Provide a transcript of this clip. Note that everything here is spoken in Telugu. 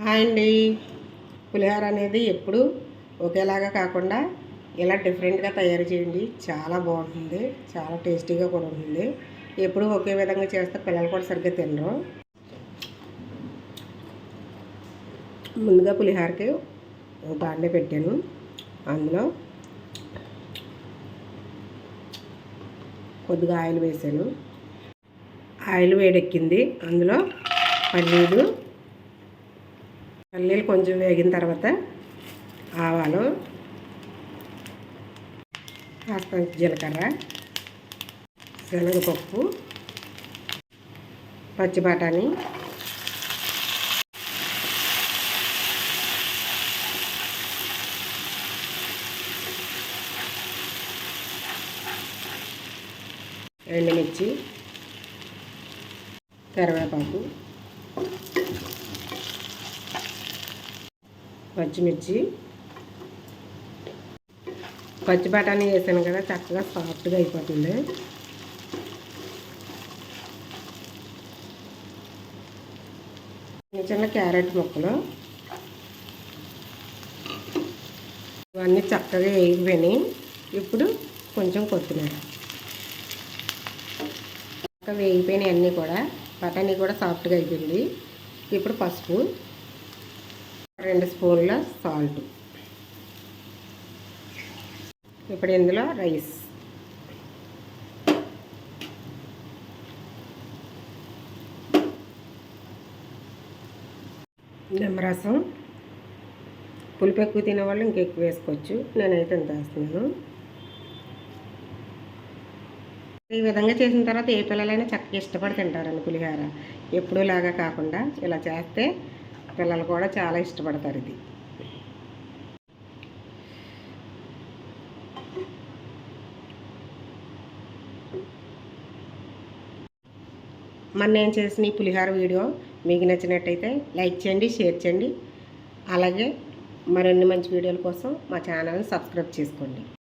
హాయ్ అండి. పులిహోర అనేది ఎప్పుడు ఒకేలాగా కాకుండా ఇలా డిఫరెంట్గా తయారు చేయండి. చాలా బాగుంటుంది. చాలా టేస్టీగా కూడా ఉంటుంది. ఎప్పుడు ఒకే విధంగా చేస్తే పిల్లలు కూడా సరిగ్గా తినరు. ముందుగా పులిహోరకి ఒక బాండే పెట్టాను. అందులో కొద్దిగా ఆయిల్ వేసాను. ఆయిల్ వేడెక్కింది. అందులో పన్నీరు పల్లీలు కొంచెం వేగిన తర్వాత ఆవాలు కాస్త జీలకర్ర శనగపప్పు పచ్చి బఠానీ ఎండుమిర్చి కరివేపాకు పచ్చిమిర్చి. పచ్చి బఠానీ వేసాను కదా చక్కగా సాఫ్ట్గా అయిపోతుంది. చిన్న చిన్న క్యారెట్ ముక్కలు. ఇవన్నీ చక్కగా వేగిపోయినాయి. ఇప్పుడు కొంచెం కొత్తిమీర. చక్కగా వేగిపోయినాయి అన్నీ కూడా. బఠానీ కూడా సాఫ్ట్గా అయిపోయింది. ఇప్పుడు పసుపు. రెండు స్పూన్ల సాల్ట్. ఇప్పుడు ఇందులో రైస్. నిమ్మరసం. పులుపు ఎక్కువ తినేవాళ్ళు ఇంకెక్కువ వేసుకోవచ్చు. నేనైతే ఇంత వేస్తున్నాను. ఈ విధంగా చేసిన తర్వాత ఏ పిల్లలైనా చక్కగా ఇష్టపడి తింటారండి పులిహార. ఎప్పుడూ లాగా కాకుండా ఇలా చేస్తే పిల్లలు కూడా చాలా ఇష్టపడతారు ఇది. మన నేను చేసిన ఈ పులిహోర వీడియో మీకు నచ్చినట్టయితే లైక్ చేయండి షేర్ చేయండి. అలాగే మరిన్ని మంచి వీడియోల కోసం మా ఛానల్ని సబ్స్క్రైబ్ చేసుకోండి.